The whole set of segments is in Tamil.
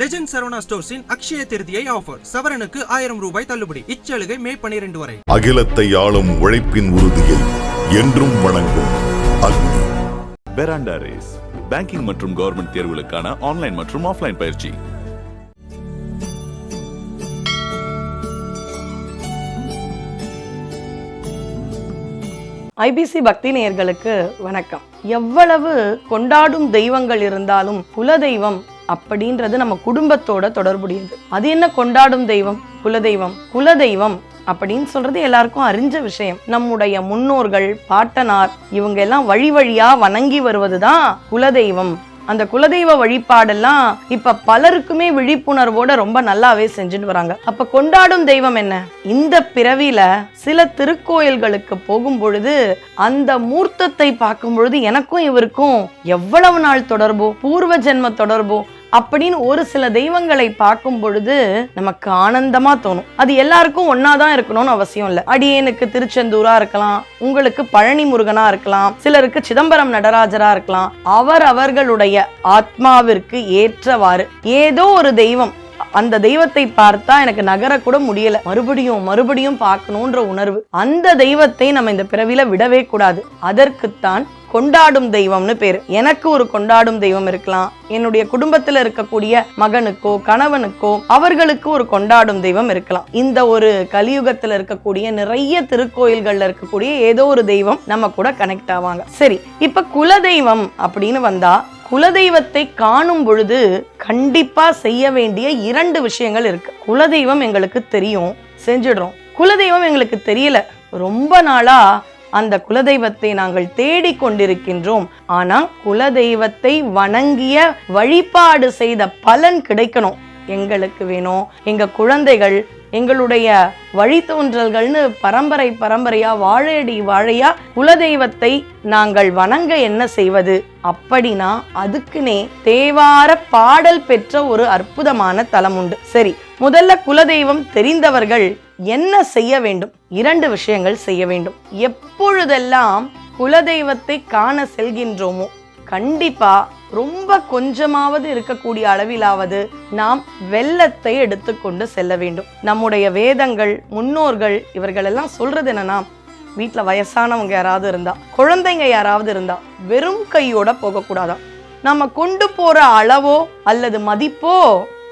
லெஜெண்ட் சரவணா ஸ்டோர்ஸின் அக்ஷய திருதியை ஆஃபர் சவரனுக்கு ஆயிரம் ரூபாய் தள்ளுபடி. இச்சலுகை மே பனிரெண்டு வரை. அகிலத்தை ஆளும் உழைப்பின் உறுதியை என்றும் வணங்கும் அக்னி. பெராண்டா ரேஸ் பேங்கிங் மற்றும் கவர்மெண்ட் தேர்வுகளுக்கான ஆன்லைன் மற்றும் ஆஃப்லைன் பயிற்சி. ஐபிசி பக்தி நேயர்களுக்கு வணக்கம். எவ்வளவு கொண்டாடும் தெய்வங்கள் இருந்தாலும் குலதெய்வம் அப்படின்றது நம்ம குடும்பத்தோட தொடர்புடையது. அது என்ன கொண்டாடும் தெய்வம்? குலதெய்வம். குலதெய்வம் அப்படின்னு சொல்றது எல்லாருக்கும் அறிஞ்ச விஷயம். நம்முடைய முன்னோர்கள் பாட்டனார் இவங்க எல்லாம் வழி வழியா வணங்கி வருவதுதான் குலதெய்வம். அந்த குலதெய்வ வழிபாடெல்லாம் இப்ப பலருக்குமே விழிப்புணர்வோட ரொம்ப நல்லாவே செஞ்சுட்டு வராங்க. அப்ப கொண்டாடும் தெய்வம் என்ன? இந்த பிறவியில சில திருக்கோயில்களுக்கு போகும் பொழுது அந்த மூர்த்தத்தை பார்க்கும் பொழுது எனக்கும் இவருக்கும் எவ்வளவு நாள் தொடர்போ? பூர்வ ஜென்ம தொடர்போ? அப்படின்னு ஒரு சில தெய்வங்களை பார்க்கும் பொழுது நமக்கு ஆனந்தமா தோணும். அது எல்லாருக்கும் ஒன்னாதான் இருக்கணும்னு அவசியம் இல்லை. அடியேனுக்கு திருச்செந்தூரா இருக்கலாம் உங்களுக்கு பழனி முருகனா இருக்கலாம் சிலருக்கு சிதம்பரம் நடராஜரா இருக்கலாம் அவர் அவர்களுடைய ஆத்மாவிற்கு ஏற்றவாறு ஏதோ ஒரு தெய்வம் அந்த தெய்வத்தை பார்த்தா எனக்கு நகர கூட முடியல. மறுபடியும் மறுபடியும் பார்க்கணுன்ற உணர்வு. அந்த தெய்வத்தை நம்ம இந்த பிறவில விடவே கூடாது. அதற்குத்தான் கொண்டாடும் தெய்வம்னு பேர். எனக்கு ஒரு கொண்டாடும் தெய்வம் இருக்கலாம். என்னுடைய குடும்பத்துல இருக்கக்கூடிய மகனுக்கோ கணவனுக்கோ அவர்களுக்கு ஒரு கொண்டாடும் தெய்வம் இருக்கலாம். இந்த ஒரு கலியுகத்துல இருக்கக்கூடிய நிறைய திருக்கோயில்கள்ல இருக்கக்கூடிய ஏதோ ஒரு தெய்வம் நம்ம கூட கனெக்ட் ஆவாங்க. சரி இப்ப குலதெய்வம் அப்படின்னு வந்தா குலதெய்வத்தை காணும் பொழுது கண்டிப்பா செய்ய வேண்டிய இரண்டு விஷயங்கள் இருக்கு. குலதெய்வம் எங்களுக்கு தெரியும் செஞ்சிடுறோம். குலதெய்வம் எங்களுக்கு தெரியல. ரொம்ப நாளா அந்த குலதெய்வத்தை நாங்கள் தேடிக் கொண்டிருக்கின்றோம். ஆனால் குலதெய்வத்தை வணங்கிய வழிபாடு செய்த பலன் கிடைக்கணும். எங்களுக்கு வேணும். எங்க குழந்தைகள் எங்களுடைய வழித்தோன்றல்கள்னு பரம்பரை பரம்பரையா வாழையடி வாழையா குலதெய்வத்தை நாங்கள் வணங்க என்ன செய்வது? அப்படின்னா அதுக்குனே தேவார பாடல் பெற்ற ஒரு அற்புதமான தலம் உண்டு சரி முதல்ல குலதெய்வம் தெரிந்தவர்கள் என்ன செய்ய வேண்டும்? இரண்டு விஷயங்கள் செய்ய வேண்டும். எப்பொழுதெல்லாம் குலதெய்வத்தை காண செல்கின்றோமோ கண்டிப்பா ரொம்ப கொஞ்சமாவது இருக்கக்கூடிய அளவிலாவது நாம் வெள்ளத்தை எடுத்துக்கொண்டு செல்ல வேண்டும். நம்முடைய வேதங்கள் முன்னோர்கள் இவர்கள் எல்லாம் சொல்றது என்னன்னா வீட்டில் வயசானவங்க யாராவது இருந்தா குழந்தைங்க யாராவது இருந்தா வெறும் கையோட போகக்கூடாதாம் நம்ம கொண்டு போற அளவோ அல்லது மதிப்போ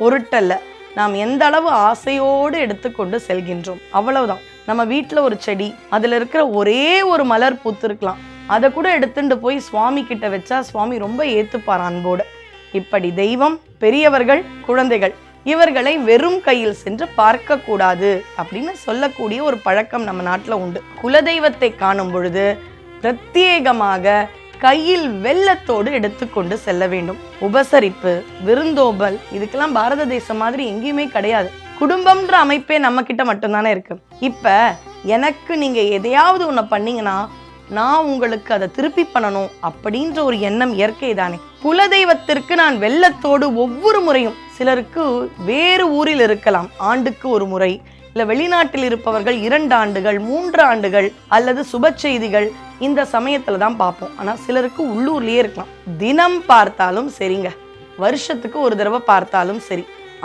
பொருட்டல்ல. நாம் எந்த அளவு ஆசையோடு எடுத்துக்கொண்டு செல்கின்றோம்? அவ்வளவுதான். நம்ம வீட்டில் ஒரு செடி அதுல இருக்கிற ஒரே ஒரு மலர் பூத்திருக்கலாம். அதை கூட எடுத்துட்டு போய் சுவாமி கிட்ட வச்சா சுவாமி ரொம்ப ஏத்துப்பார் அன்போடு. இப்படி தெய்வம் பெரியவர்கள் குழந்தைகள் இவர்களை வெறும் கையில் சென்று பார்க்க கூடாது அப்படின்னு சொல்லக்கூடிய ஒரு பழக்கம் நம்ம நாட்டில் உண்டு. குலதெய்வத்தை காணும் பொழுது பிரத்யேகமாக கையில் வெள்ளத்தோடு எடுத்துக்கொண்டு செல்ல வேண்டும். உபசரிப்பு விருந்தோபல் இதுக்கெல்லாம் பாரத தேசம் மாதிரி எங்கேயுமே கிடையாது. குடும்பம்ன்ற அமைப்பே நம்ம கிட்ட மட்டும்தானே இருக்கு. இப்ப எனக்கு நீங்க எதையாவது ஒன்று பண்ணீங்கன்னா நான் உங்களுக்கு அதை திருப்பி பண்ணணும் அப்படின்ற ஒரு எண்ணம் இயற்கை தானே. குலதெய்வத்திற்கு நான் வெள்ளத்தோடு ஒவ்வொரு முறையும் சிலருக்கு வேறு ஊரில் இருக்கலாம் ஆண்டுக்கு ஒரு முறை. இல்ல வெளிநாட்டில் இருப்பவர்கள் இரண்டு ஆண்டுகள் மூன்று ஆண்டுகள் அல்லது சுப செய்திகள் இந்த சமயத்தில் தான் பார்ப்போம். ஆனால் சிலருக்கு உள்ளூர்லேயே இருக்கலாம். தினம் பார்த்தாலும் சரிங்க. வருஷத்துக்கு ஒரு தடவை பார்த்தாலும் சரி.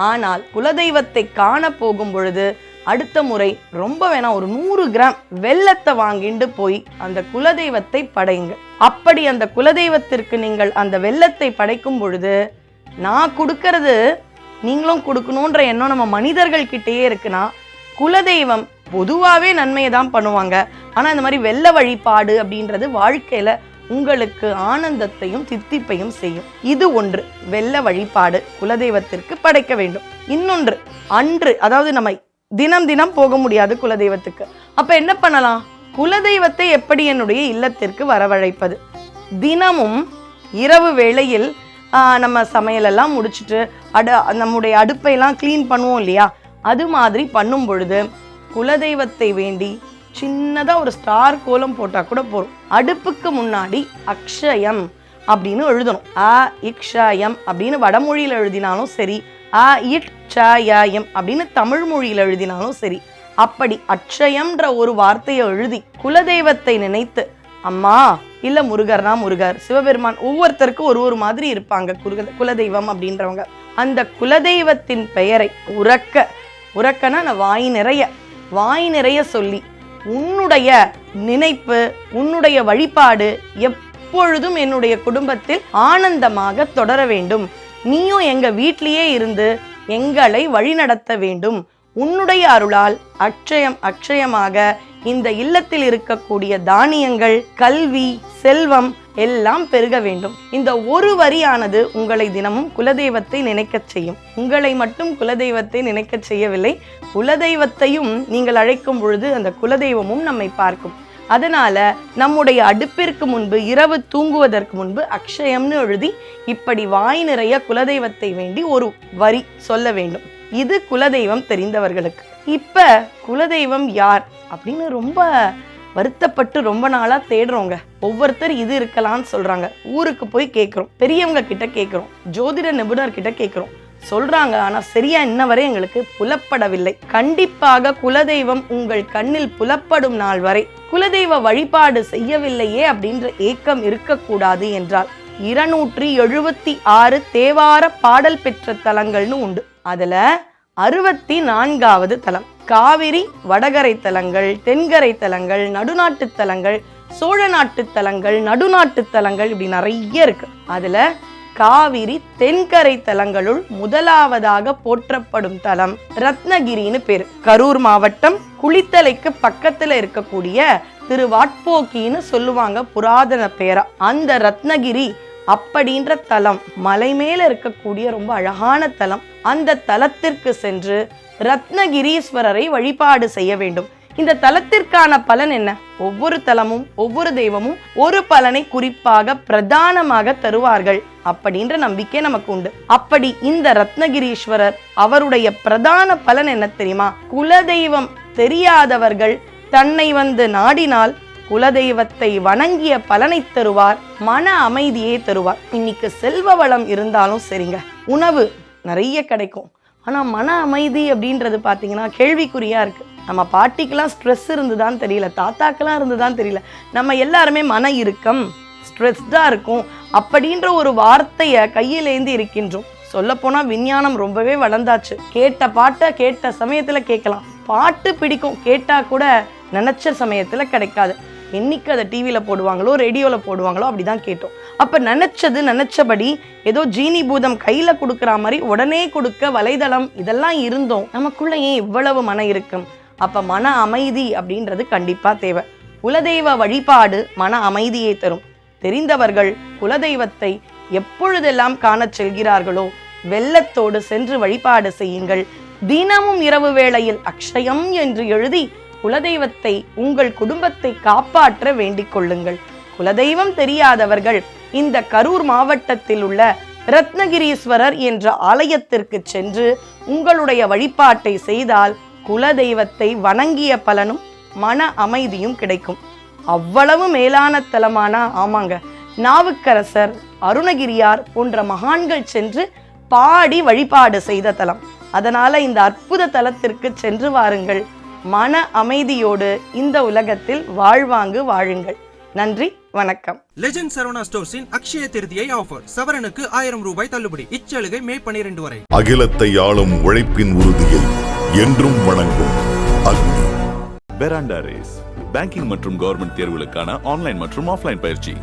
ஆனால் குலதெய்வத்தை காண போகும் பொழுது அடுத்த முறை ரொம்ப வேணா ஒரு நூறு கிராம் வெள்ளத்தை வாங்கிட்டு போய் அந்த குலதெய்வத்தை படையுங்க. அப்படி அந்த குலதெய்வத்திற்கு நீங்கள் அந்த வெள்ளத்தை படைக்கும் பொழுது நான் கொடுக்கறது நீங்களும் கொடுக்கணுன்ற எண்ணம் நம்ம மனிதர்கள் கிட்டேயே இருக்குன்னா குலதெய்வம் பொதுவாகவே நன்மையை தான் பண்ணுவாங்க. ஆனால் இந்த மாதிரி வெள்ள வழிபாடு அப்படின்றது வாழ்க்கையில் உங்களுக்கு ஆனந்தத்தையும் தித்திப்பையும் செய்யும். இது ஒன்று வெள்ள வழிபாடு குலதெய்வத்திற்கு படைக்க வேண்டும். இன்னொன்று அன்று அதாவது நம்ம தினம் தினம் போக முடியாது குலதெய்வத்துக்கு. அப்ப என்ன பண்ணலாம்? குலதெய்வத்தை எப்படி என்னுடைய இல்லத்திற்கு வரவழைப்பது? தினமும் இரவு வேளையில் நம்ம சமையலெல்லாம் முடிச்சுட்டு அட நம்முடைய அடுப்பையெல்லாம் க்ளீன் பண்ணுவோம் இல்லையா? அது மாதிரி பண்ணும் பொழுது குலதெய்வத்தை வேண்டி சின்னதா ஒரு ஸ்டார் கோலம் போட்டா கூட போதும். அடுப்புக்கு முன்னாடி அக்ஷயம் அப்படின்னு எழுதணும். அ இக்ஷயம் அப்படின்னு வடமொழியில் எழுதினாலும் சரி அ இட் அப்படின்னு தமிழ் மொழியில் எழுதினாலும் சரி அப்படி அக்ஷயம்ன்ற ஒரு வார்த்தையை எழுதி குலதெய்வத்தை நினைத்து அம்மா இல்ல முருகர்னா முருகர் சிவபெருமான் ஒவ்வொருத்தருக்கும் ஒரு ஒரு மாதிரி இருப்பாங்க குருக- குலதெய்வம் அப்படின்றவங்க. அந்த குலதெய்வத்தின் பெயரை உறக்க உறக்கனா நான் வாய் நிறைய. வாய் நிறைய சொல்லி உன்னுடைய நினைப்பு உன்னுடைய வழிபாடு எப்பொழுதும் என்னுடைய குடும்பத்தில் ஆனந்தமாக தொடர வேண்டும். நீயும் எங்க வீட்டிலேயே இருந்து எங்களை வழிநடத்த வேண்டும். உன்னுடைய அருளால் அட்சயம் அட்சயமாக இந்த இல்லத்தில் இருக்கக்கூடிய தானியங்கள் கல்வி செல்வம் எல்லாம் பெருக வேண்டும். இந்த ஒரு வரியானது உங்களை தினமும் குலதெய்வத்தை நினைக்கச் செய்யும். உங்களை மட்டும் குலதெய்வத்தை நினைக்கச் செய்யவில்லை. குலதெய்வத்தையும் நீங்கள் அழைக்கும் பொழுது அந்த குலதெய்வமும் நம்மை பார்க்கும். அதனால நம்முடைய அடுப்பிற்கு முன்பு இரவு தூங்குவதற்கு முன்பு அக்ஷயம்னு எழுதி இப்படி வாய் நிறைய குலதெய்வத்தை வேண்டி ஒரு வரி சொல்ல வேண்டும். இது குலதெய்வம் தெரிந்தவர்களுக்கு. இப்ப குலதெய்வம் யார் அப்படின்னு ரொம்ப வருத்தப்பட்டு ரொம்ப நாளா தேடுறோங்க ஒவ்வொருத்தர் இது இருக்கலாம்னு சொல்றாங்க. ஊருக்கு போய் கேட்குறோம் பெரியவங்க கிட்ட கேட்குறோம் ஜோதிட நிபுணர் கிட்ட கேட்குறோம் சொல்றாங்க. ஆனா சரியா இன்ன வரை எங்களுக்கு புலப்படவில்லை. கண்டிப்பாக குலதெய்வம் உங்கள் கண்ணில் புலப்படும் நாள் வரை குலதெய்வ வழிபாடு செய்யவில்லையே அப்படின்ற ஏக்கம் இருக்கக்கூடாது என்றால் இருநூற்றி எழுபத்தி ஆறு தேவார பாடல் பெற்ற தலங்கள்னு உண்டு. அதுல அறுபத்தி நான்காவது தலம். காவிரி வடகரை தலங்கள் தென்கரை தலங்கள் நடுநாட்டு தலங்கள் சோழ நாட்டு தலங்கள் நடுநாட்டு தலங்கள் இப்படி நிறைய இருக்கு. அதுல காவிரி தென்கரை தலங்களுள் முதலாவதாக போற்றப்படும் தலம் ரத்னகிரின்னு பேரு. கரூர் மாவட்டம் குளித்தலைக்கு பக்கத்துல இருக்கக்கூடிய திருவாட்போக்கின்னு சொல்லுவாங்க புராதன பேரா. அந்த ரத்னகிரி அப்படின்ற தலம் மலை மேல இருக்கக்கூடிய ரொம்ப அழகான தலம் அந்த தலத்திற்கு சென்று ரத்னகிரீஸ்வரரை வழிபாடு செய்ய வேண்டும். இந்த தலத்திற்கான பலன் என்ன? ஒவ்வொரு தலமும் ஒவ்வொரு தெய்வமும் ஒரு பலனை குறிப்பாக பிரதானமாக தருவார்கள் அப்படின்ற நம்பிக்கை நமக்கு உண்டு. அப்படி இந்த ரத்னகிரீஸ்வரர் அவருடைய பிரதான பலன் என்ன தெரியுமா? குலதெய்வம் தெரியாதவர்கள் தன்னை வந்து நாடினால் குலதெய்வத்தை வணங்கிய பலனை தருவார் மன அமைதியை தருவார். இன்னைக்கு செல்வ வளம் இருந்தாலும் சரிங்க. உணவு நிறைய கிடைக்கும். ஆனா மன அமைதி அப்படின்றது பாத்தீங்கன்னா கேள்விக்குறியா இருக்கு. நம்ம பாட்டிக்கெல்லாம் ஸ்ட்ரெஸ் இருந்துதான் தெரியல தாத்தாக்கெல்லாம் இருந்துதான் தெரியல. நம்ம எல்லாருமே மன இறுக்கம் ஸ்ட்ரெஸ்டாக இருக்கும் அப்படின்ற ஒரு வார்த்தையை கையிலேந்து இருக்கின்றோம். சொல்லப்போனால் விஞ்ஞானம் ரொம்பவே வளர்ந்தாச்சு. கேட்ட பாட்டை கேட்ட சமயத்தில் கேட்கலாம். பாட்டு பிடிக்கும். கேட்டால் கூட நினச்ச சமயத்தில் கிடைக்காது. என்னைக்கு அதை டிவியில் போடுவாங்களோ ரேடியோவில் போடுவாங்களோ அப்படிதான் கேட்டோம். அப்போ நினச்சது நினச்சபடி ஏதோ ஜீனி பூதம் கையில் கொடுக்குற மாதிரி உடனே கொடுக்க வலைதளம் இதெல்லாம் இருந்தோம். நமக்குள்ள ஏன் இவ்வளவு மன இருக்கும் அப்போ மன அமைதி அப்படின்றது கண்டிப்பாக தேவை. குலதெய்வ வழிபாடு மன அமைதியை தரும். தெரிந்தவர்கள் குலதெய்வத்தை எப்பொழுதெல்லாம் காணச் செல்கிறார்களோ வெள்ளத்தோடு சென்று வழிபாடு செய்யுங்கள். தினமும் இரவு வேளையில் அக்ஷயம் என்று எழுதி குலதெய்வத்தை உங்கள் குடும்பத்தை காப்பாற்ற வேண்டிக் கொள்ளுங்கள். குலதெய்வம் தெரியாதவர்கள் இந்த கரூர் மாவட்டத்தில் உள்ள ரத்னகிரீஸ்வரர் என்ற ஆலயத்திற்கு சென்று உங்களுடைய வழிபாட்டை செய்தால் குலதெய்வத்தை வணங்கிய பலனும் மன அமைதியும் கிடைக்கும். அவ்வளவு மேலான தலமானா? ஆமாங்க. நாவுக்கரசர் அருணகிரியார் போன்ற மகான்கள் சென்று பாடி வழிபாடு செய்த தலம். அதனால இந்த அற்புத தலத்திற்கு சென்று வாருங்கள். மன அமைதியோடு இந்த உலகத்தில் வாழ்வாங்கு வாழுங்கள். நன்றி வணக்கம். லெஜெண்ட் சரவணா ஸ்டோர்ஸின் அக்ஷய திருதியை ஆஃபர் சவரனுக்கு ஆயிரம் ரூபாய் தள்ளுபடி. இச்சலுகை மே பனிரெண்டு வரை. அகிலத்தை ஆளும் உழைப்பின் உறுதியை என்றும் வணங்கும் அக்னி. பெராண்டா ரேஸ் பேங்கிங் மற்றும் கவர்மெண்ட் தேர்வுகளுக்கான ஆன்லைன் மற்றும் ஆஃப்லைன் பயிற்சி.